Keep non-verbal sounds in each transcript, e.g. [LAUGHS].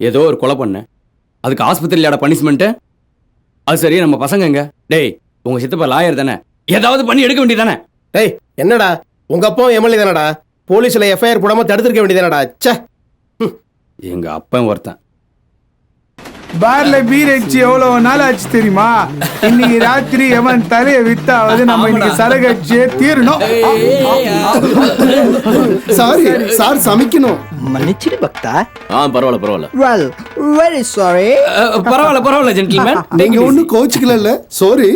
ஏதோ ஒரு கொலை பண்ண அதுக்கு ஆஸ்பத்திரியிலோட பனிஷ்மெண்ட்டு அது சரி நம்ம பசங்க எங்க? டேய் உங்க சித்தப்பா லாயர் தானே? ஏதாவது பண்ணி எடுக்க வேண்டியதானே டேய் என்னடா? உங்க அப்பா எம்எல்ஏ தானடா? போலீஸ்ல எஃப்ஐஆர் போடாம தடுத்திருக்க வேண்டியதானடா ச்சே. எங்க அப்பன் ஒருத்தன். பார்ல பீர் அடிச்சு எவ்வளவு நாள் ஆச்சு தெரியுமா? இன்னைக்கு ராத்திரி எவன் தலையை வித்தாவது நம்ம இன்னைக்கு சரகு அடிச்சே தீரணும். சாரி சார் சமைக்கணும். மன்னிச்சிடு பக்தா. ஆ பரவாயில்ல பரவாயில்ல. வெல் வெரி சாரி பரவாயில்ல பரவாயில்ல ஜென்டில்மேன் நீங்க ஒண்ணும் கோச்சுக்கல சாரி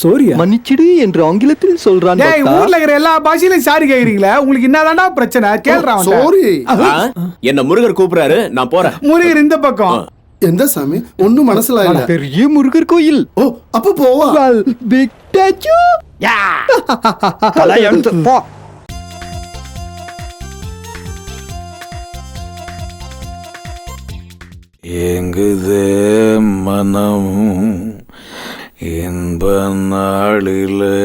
சோரியா மன்னிச்சிடு என்று ஆங்கிலத்தில் சொல்றான் டேய். ஊர்ல இருக்கிற எல்லா பாஷையிலும் சாரி கேக்குறீங்களா? உங்களுக்கு என்னதான்டா பிரச்சனை? கேள்றான் சாரி என்ன முருகர் கூப்பிடுறாரு. நான் போறேன். முருகர் இந்த பக்கம். எந்த சாமி ஒண்ணும் மனசுல இல்ல பெரிய முருகர் கோயில் ஓ அப்ப போவா பிக் ஸ்டாச்சு தலை எடுத்து போ எங்குதே மனம் இன்ப நாளிலே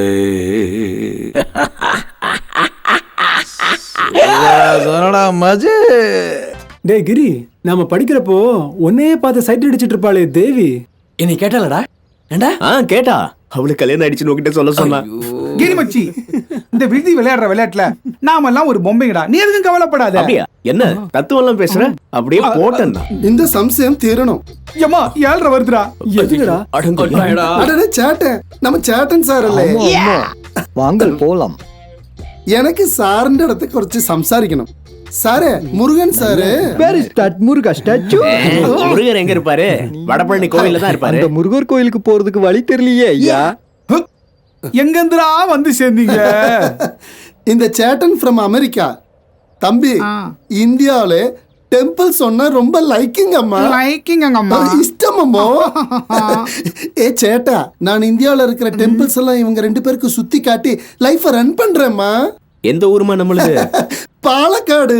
சொன்னடா மஜே டேய் கிரி நாம படிக்கிறப்போ ஒன்னே பார்த்து சைட் அடிச்சிட்டு இருப்பாளே தேவி என்னை கேட்டாலடா ஏண்டா ஆ கேட்டா அவளுக்கு கல்யாணம் ஆயிடுச்சுன்னு உங்ககிட்ட சொல்ல சொன்னா கிரி மச்சி இந்த விருதி விளையாடுற விளையாட்டுல நாம எல்லாம் ஒரு பொம்மைங்கடா நீ எதுக்கும் கவலைப்படாத அப்படியா என்ன தத்துவம் எல்லாம் பேசுற அப்படியே போட்டேன் இந்த சம்சயம் தீரணும் ஏமா ஏழ்ற வருதுடா எதுக்குடா கொட்டாயடா. அடடே சேட்டன் நம்ம சேட்டன் சார் അല്ലേ வாங்கல் போலாம் எனக்கு സാറിന്റെ അടുത്ത് കുറച്ച് സംസാരിക്കണം சாரு முருகன் சாரு. பேர் ஸ்டாட் முருகா ஸ்டாச்சு முருகர் எங்க இருப்பாரு? வடபழனி கோயில்ல தான் இருப்பாரு. அந்த முருகர் கோயிலுக்கு போறதுக்கு வழி தெரியலையே ஐயா. எங்க இருந்துடா வந்து சேர்ந்தீங்க? இந்த சேட்டன் ஃப்ரம் அமெரிக்கா. தம்பி இந்தியாவில டெம்பிள் சொன்னா ரொம்ப லைக்கிங் அம்மா. லைக்கிங் அம்மா. இஷ்டம் அம்மா. ஏ சேட்டா நான் இந்தியாவில் இருக்கிற டெம்பிள்ஸ் எல்லாம் இவங்க ரெண்டு பேருக்கு சுத்தி காட்டி லைஃபை ரன் பண்றேம்மா. எந்த ஊருமா நம்மளுது? [LAUGHS] பாலக்காடு.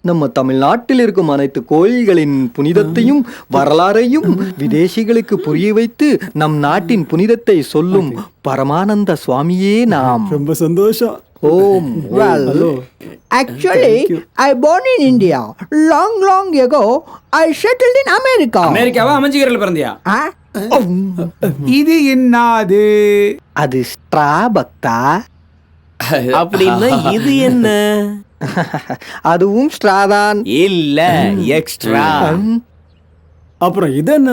நம்ம தமிழ்நாட்டில் இருக்கும் அனைத்து கோயில்களின் புனிதத்தையும் வரலாறையும் விதேசிகளுக்கு புரிய வைத்து நம் நாட்டின் புனிதத்தை சொல்லும் பரமானந்த சுவாமியே நாம். ரொம்ப சந்தோஷம். ஓம். [LAUGHS] Well actually i born in india long long ago. I settled in america. அமெரிக்காவா அமைஞ்சிக்கிறல பிறந்தியா? இது என்னது? அது ஸ்ட்ரா பக்தா. அப்படின்னா இது என்ன? [LAUGHS] அதுவும் ஸ்ட்ரா தான். இல்ல எக்ஸ்ட்ரா அப்புறம் இது என்ன?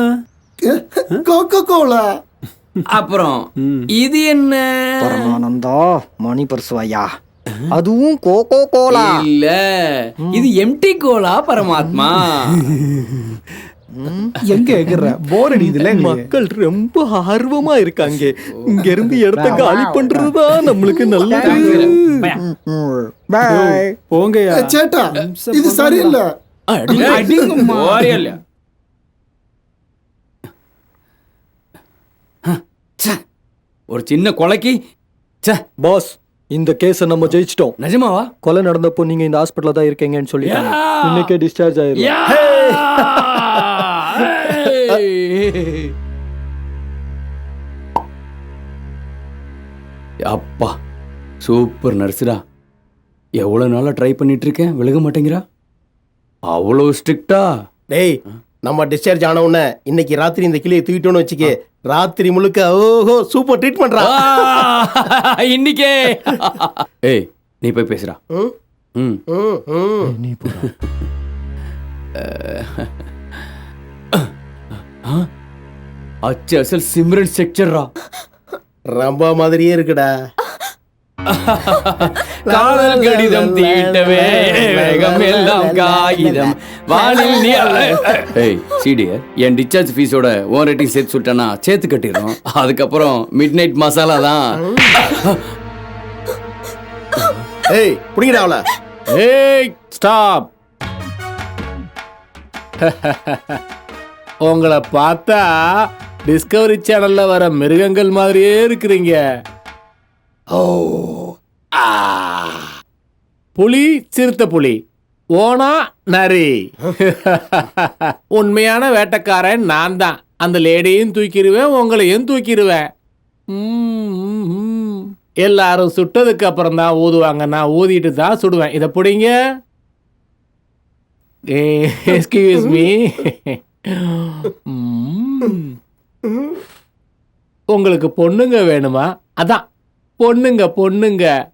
கோகோ கோலா அப்புறம் இது என்ன? பரமானந்தா மணி பர்சுவையா அதுவும் கோகோ கோலா இல்ல இது எம்டி கோலா பரமாத்மா. [LAUGHS] எங்க எகிற போர் அடிக்குதுல. மக்கள் ரொம்ப ஆர்வமா இருக்காங்க. இங்க இருந்து இடத்த காலி பண்றதுதான் நம்மளுக்கு நல்லது. ஏ, சேட்டா இது சரியில்லை. ச்சே, ஒரு சின்ன கொலைக்கு. ச்சே. பாஸ் இந்த கேஸ நம்ம ஜெயிச்சிட்டோம். நிஜமாவா? கொலை நடந்தப்போ நீங்க இந்த ஹாஸ்பிடல்ல தான் இருக்கீங்கன்னு சொல்லிட்டாங்க. இன்னைக்கே டிஸ்சார்ஜ் ஆயிரும். அப்பா சூப்பர் நர்ஸுடா எவ்வளோ நாளாக ட்ரை பண்ணிட்டு இருக்கேன் விலக மாட்டேங்கிறா? அவ்வளோ ஸ்ட்ரிக்டா டேய் நம்ம டிஸ்சார்ஜ் ஆன உடனே இன்னைக்கு ராத்திரி இந்த கிளியை தூக்கிட்டோம்னு வச்சுக்கே ராத்திரி முழுக்க ஓஹோ சூப்பர் ட்ரீட் பண்றா இன்னிக்கே. ஏய் நீ போய் பேசுடா. ம், ம். ம், ம். அச்சு அசல் சிம்ரன் செக்சர்ரா ரம்பா மாதிரியே இருக்குடா காதல் கடிதம் தீட்டவே வேகம் எல்லாம் காகிதம் வானில் நீ அல்ல ஏய் சீடிய என் டிஸ்சார்ஜ் ஃபீஸோட ஓன் ரேட்டிங் சேர்த்து சுட்டேன்னா சேர்த்து கட்டிடுறோம் அதுக்கப்புறம் மிட் நைட் மசாலா தான் ஏய் புடிங்கடா அவள ஏய் ஸ்டாப் [LAUGHS] உங்களை பார்த்தா டிஸ்கவரி சேனல்ல வர மிருகங்கள் மாதிரியே இருக்கிறீங்க. ஓ ஆ. புலி சிறுத்தை புலி. ஓனா நரி. [LAUGHS] உண்மையான வேட்டக்காரன் நான் தான். அந்த லேடியையும் தூக்கிடுவேன் உங்களையும் தூக்கிடுவேன். எல்லாரும் சுட்டதுக்கு அப்புறம் தான் ஊதுவாங்க. நான் ஊதிட்டு தான் சுடுவேன். இதை பிடிங்க. [LAUGHS] எஸ்கியூஸ் மீ உங்களுக்கு பொண்ணுங்க வேணுமா? அதான். பொண்ணுங்க பொண்ணுங்க.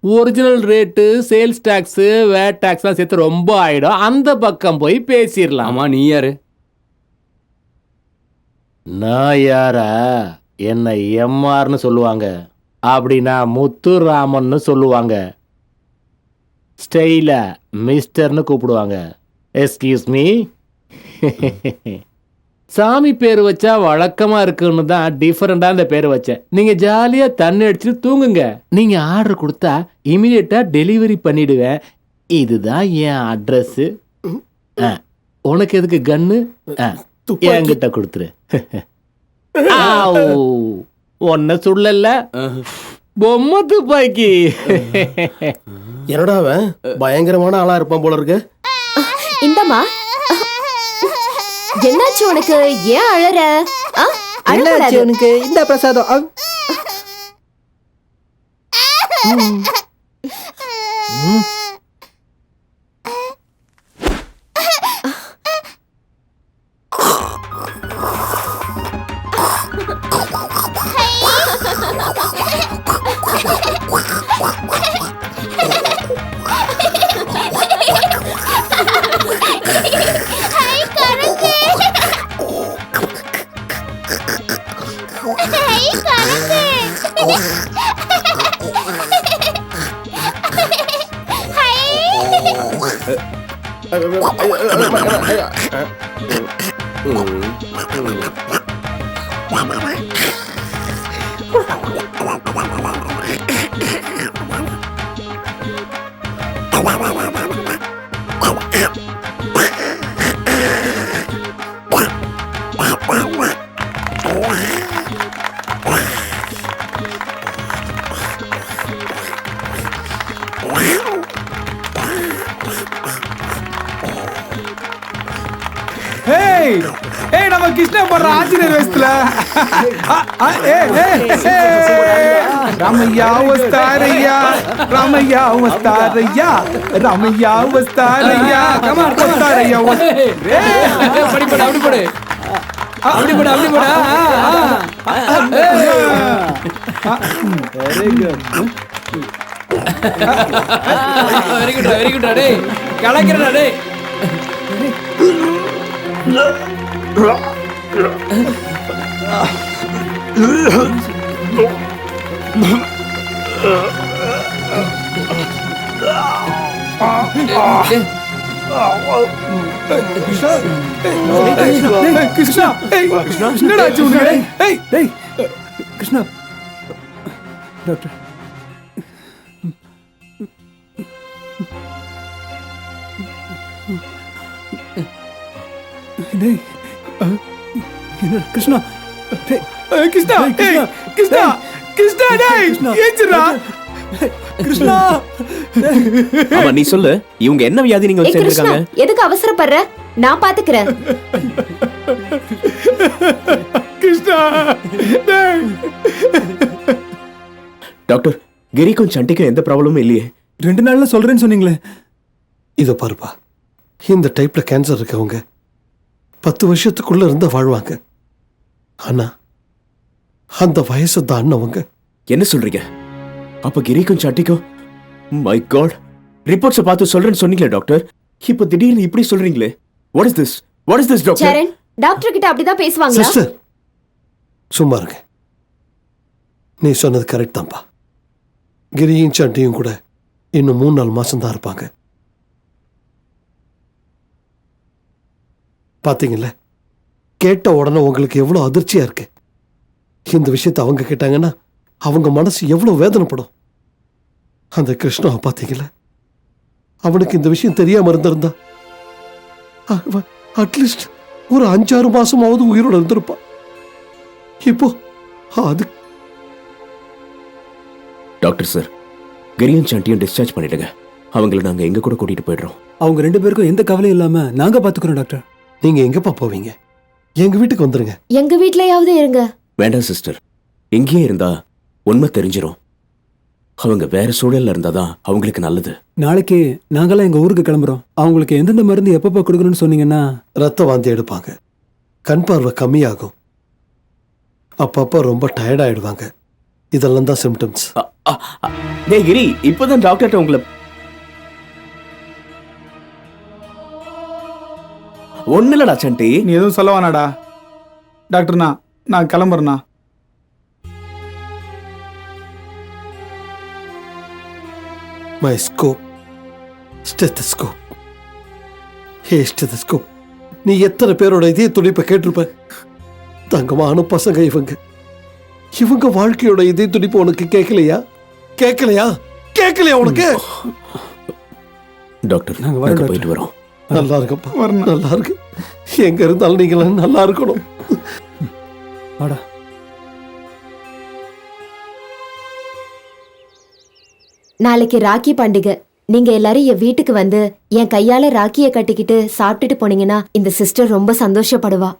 Original rate sales tax VAT டேக்ஸ்லாம் சேர்த்து ரொம்ப ஆயிடும். அந்த பக்கம் போய் பேசிடலாம். நீ யாரு? நான் யாரா? என்ன எம்ஆர்னு சொல்லுவாங்க. அப்படின்னா முத்துராமன்னு சொல்லுவாங்க. ஸ்டைலா மிஸ்டர்னு கூப்பிடுவாங்க. எஸ்கியூஸ் மீ [LAUGHS] சாமி பேர் வச்சா வழக்கமா இருக்குன்னு தான் டிஃபரெண்டா இந்த பேர் வச்சேன். நீங்க ஜாலியா தண்ணி அடிச்சுட்டு தூங்குங்க. நீங்க ஆர்டர் கொடுத்தா இமிடியட்டா டெலிவரி பண்ணிடுவேன். இதுதான் என் அட்ரஸ் உனக்கு எதுக்கு கன்னு என்கிட்ட கொடுத்துரு. [LAUGHS] ஒன்ன சுடல. பொம்மை துப்பாக்கி. என்னடா அவன்? பயங்கரமான ஆளா இருப்பான் போல இருக்கு. இந்தம்மா. என்னாச்சு உனக்கு? ஏன் அழற? ஆ? அழக்கூடாது. உனக்கு? இந்த பிரசாதம். அ, ஏய் ராமையா வஸ்தாரையா ராமையா வஸ்தாரையா ராமையா வஸ்தாரையா கமான் வஸ்தாரையா படிப்பட அப்படி படு. அப்படி படு அப்படி படு. வெரி குட் வெரி குட் டேய் கலக்கிறடா டேய் ஏய், கிருஷ்ணா ஏய் என்னடா ஆச்சு உனக்கு ஏய் டேய் கிருஷ்ணா டாக்டர் டேய் அஹ், என்னடா கிருஷ்ணா கிருஷ்ணா கிருஷ்ணா கிருஷ்ணா டேய். ஏஞ்சிரா கிருஷ்ணா ஆமா நீ சொல்லு. இவங்க என்ன வியாதி நீங்க கிருஷ்ணா சேர்ந்திருக்காங்க எதுக்கு அவசரப்படுற? நான் பாத்துக்கிறேன். கிருஷ்ணா டேய். டாக்டர் கிரிக்கும் சண்டிக்கும் எந்த ப்ராப்ளமும் இல்லையே. ரெண்டு நாள்ல சொல்றேன்னு சொன்னீங்களே. இதை பாருப்பா இந்த டைப்ல கேன்சர் இருக்கவங்க பத்து வருஷத்துக்குள்ள இருந்து வாழ்வாங்க. ஆனா அந்த வயசு தாண்டவங்க என்ன சொல்றீங்க? அப்ப கிரிக்கும் சண்டிக்கும் மை காட் ரிப்போர்ட்ஸை பார்த்து சொல்றேன்னு சொன்னீங்களே டாக்டர் இப்போ திடீர்னு இப்படி சொல்றீங்களே? What is this what is this doctor Saran doctor கிட்ட அப்படிதான் பேசுவாங்களா? சிஸ்டர் சும்மா இருங்க. நீ சொன்னது கரெக்ட் தான்ப்பா. கிரியும் சண்டியும் கூட இன்னும் மூணு நாலு மாசம் தான் இருப்பாங்க. பாத்தீங்கல்ல? கேட்ட உடனே உங்களுக்கு எவ்வளவு அதிர்ச்சியா இருக்கு. இந்த விஷயத்தை அவங்க கேட்டாங்கன்னா அவங்க மனசு எவ்வளவு வேதனைப்படும். அந்த கிருஷ்ணாவை பாத்தீங்கல்ல அவனுக்கு இந்த விஷயம் தெரியாம இருந்திருந்தா. அட்லீஸ்ட் ஒரு அஞ்சாறு மாசமாவது உயிரோட இருந்திருப்பான் இப்போ அது டாக்டர் சார் கிரியும் சண்டியும் டிஸ்சார்ஜ் பண்ணிடுங்க. அவங்கள நாங்க எங்க கூட கூட்டிட்டு போயிடுறோம். அவங்க ரெண்டு பேருக்கும் எந்த கவலையும் இல்லாம நாங்க பாத்துக்கிறோம் டாக்டர். நீங்க எங்கப்பா போவீங்க? எங்க வீட்டுக்கு வந்துருங்க. எங்க வீட்லயாவது இருங்க. வேண்டாம் சிஸ்டர் எங்கேயே இருந்தா உண்மை தெரிஞ்சிரும். அவங்க வேற சூழல்ல இருந்தாதான் அவங்களுக்கு நல்லது. நாளைக்கு நாங்கெல்லாம் எங்க ஊருக்கு கிளம்புறோம். அவங்களுக்கு எந்தெந்த மருந்து எப்பப்ப கொடுக்கணும்னு சொன்னீங்கன்னா ரத்த வாந்தி எடுப்பாங்க. கண் பார்வை கம்மியாகும். அப்பப்போ ரொம்ப டயர்ட் ஆயிடுவாங்க. இதெல்லாம் தான் சிம்டம்ஸ் டேய் கிரி இப்பதான் டாக்டர்கிட்ட உங்களை ஒண்ணு இல்லடா சண்டி. நீ எதுவும் சொல்ல வேணாடா டாக்டர்ண்ணா நான் கிளம்புறேண்ணா. My scope stethoscope hey stethoscope நீ எத்தனை பேரோட இதே துடிப்பை கேட்டிருப்ப? தங்கமான பசங்க இவங்க. இவங்க வாழ்க்கையோட இதே துடிப்பு உனக்கு கேட்கலையா? கேட்கலையா? கேட்கலையா உனக்கு? டாக்டர் நாங்க வரோம் நாங்க டாக்டர். போயிட்டு வரோம். நல்லா இருக்கப்பா. நல்லா இருக்கு. எங்க இருந்தாலும் நீங்களும் நல்லா இருக்கணும். வாடா. நாளைக்கு ராக்கி பண்டிகை. நீங்க எல்லாரும் என் வீட்டுக்கு வந்து என் கையால ராக்கிய கட்டிக்கிட்டு சாப்பிட்டுட்டு போனீங்கன்னா இந்த சிஸ்டர் ரொம்ப சந்தோஷப்படுவா.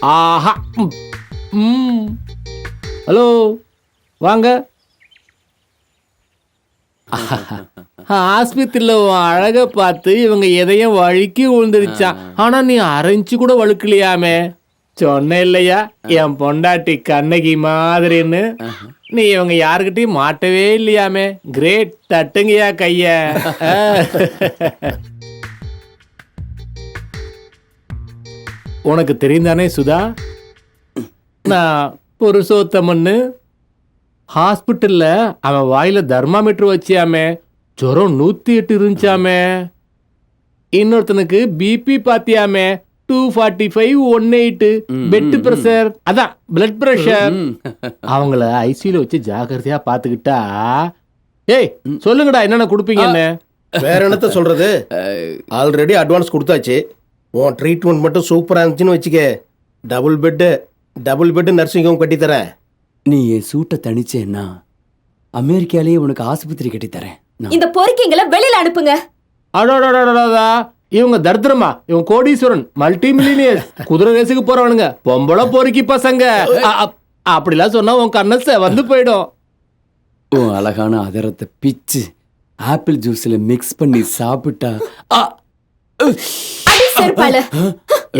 ஆஹா. ம். ஹலோ. வாங்க. ஆஸ்பத்திரியில் அழக அழகை பார்த்து இவங்க எதையும் வழுக்கி விழுந்துருச்சான் ஆனா நீ அரைஞ்சு கூட வழுக்கலையாமே. சொன்ன இல்லையா? என் பொண்டாட்டி கண்ணகி மாதிரின்னு. நீ இவங்க யாருக்கிட்டையும் மாட்டவே இல்லையாமே. கிரேட் தட்டுங்கயா கைய. உனக்கு தெரிந்தானே சுதா? நான் புருஷோத்தமன்னு ஹாஸ்பிட்டல்ல அவன் வாயில தர்மாமீட்டர் வச்சியாமே. ஜுரம் நூத்தி எட்டு இருந்துச்சாமே. இன்னொருத்தனுக்கு BP பாத்தியாமே. Two forty five one eight ம், பெட் பிரஷர் அதான் பிளட் பிரஷர். [LAUGHS] அவங்கள ஐசியூல வச்சு ஜாக்கிரதையா பாத்துக்கிட்டா ஏய் சொல்லுங்கடா என்னென்ன கொடுப்பீங்கன்னு வேற என்னத்த சொல்றது? [LAUGHS] ஆல்ரெடி அட்வான்ஸ் கொடுத்தாச்சு. உன் ட்ரீட்மெண்ட் மட்டும் சூப்பரா இருந்துச்சுன்னு வச்சுக்க. Double bed double bed nursing home கட்டித்தரேன். நீ என் சூட்டை தணிச்சேன்னா அமெரிக்காலேயே உனக்கு ஆஸ்பத்திரி கட்டித்தரேன் நான் இந்த பொறுக்கிங்களை வெளியில அனுப்புங்க அடடடடடடா இவங்க தர்தரமா இவங்க கோடீஸ்வரன் மல்டி மில்லினியர்ஸ் குதிரை ரேஸுக்கு போறவனுங்க பொம்பளை பொறுக்கி பசங்க அ- அ- அப்படிலாம் சொன்னா உன் கண்ணச வந்து போயிடும் உன் அழகான அதரத்தை பிச்சு ஆப்பிள் ஜூஸ்ல மிக்ஸ் பண்ணி சாப்பிட்டா ஆ, அடி செருப்பால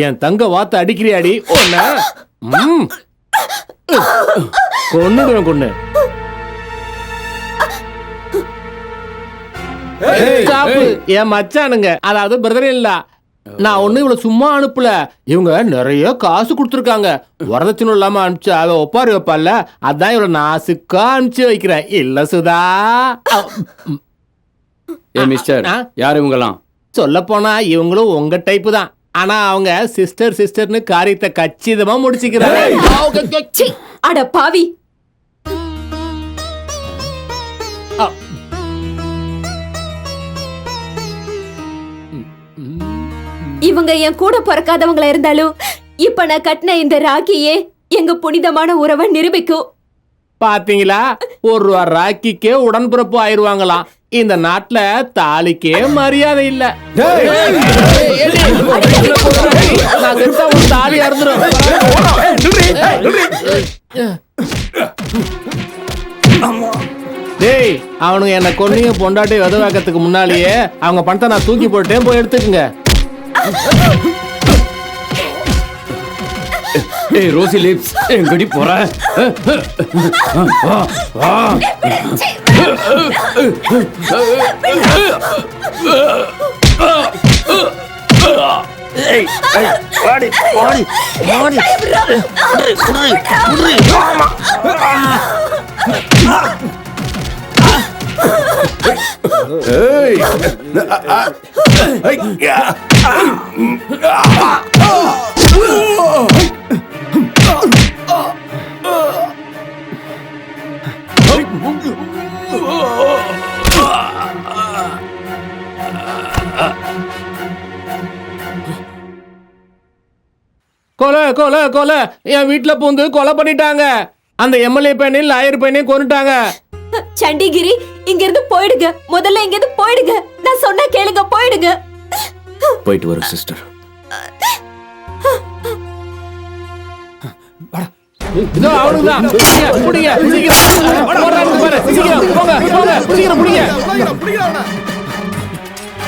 என் தங்க வாத்த அடிக்கிறியாடி ஒன்ன. கொன்னுடுவேன் கொன்னு சாப்பு என் மச்சானுங்க அதாவது பிரதர் இல்ல நான் ஒண்ணு இவ்வளவு சும்மா அனுப்பல. இவங்க நிறைய காசு கொடுத்துருக்காங்க. வரதட்சணை இல்லாம அனுப்பிச்சு அவ ஒப்பாரி வைப்பால அதான் இவ்வளவு நாசுக்கா அனுப்பிச்சு வைக்கிறேன். இல்ல சுதா. ஏ மிஸ்டர்? யார் இவங்கலாம் சொல்ல போனா இவங்களும் உங்க டைப் தான். ஆனா அவங்க சிஸ்டர் சிஸ்டர்னு காரியத்தை கச்சிதமா முடிச்சுக்கிறாங்க. அட பாவி இவங்க என் கூட பிறக்காதவங்களா இருந்தாலும் இப்ப நான் கட்டின இந்த ராக்கியே எங்க புனிதமான உறவை நிரூபிக்கும். பாத்தீங்களா? ஒரு ரூபா ராக்கிக்கே உடன்பிறப்பு ஆயிருவாங்களாம். இந்த நாட்டுல தாலிக்கே மரியாதை இல்ல. தாலி டேய் அவனுங்க என்ன கொன்னீங்க பொண்டாட்டி விதவாக்கத்துக்கு முன்னாலேயே அவங்க பணத்தை நான் தூக்கி போட்டேன் போய் எடுத்துக்கங்க. ஏய் ரோசி லிப்ஸ் எங்கடி போற வா, வா. கொலை கொலை கொலை. என் வீட்டுல பூந்து கொலை பண்ணிட்டாங்க. அந்த எம்எல்ஏ பையனையும் லாயர் பையனையும் கொண்டுட்டாங்க சண்டிகிரி இங்க இருந்து போயிடுங்க. முதல்ல இங்க இருந்து போயிடுங்க. நான் சொன்னா கேளுங்க போயிடுங்க. போயிட்டு வரும் சிஸ்டர் முடிய முடிய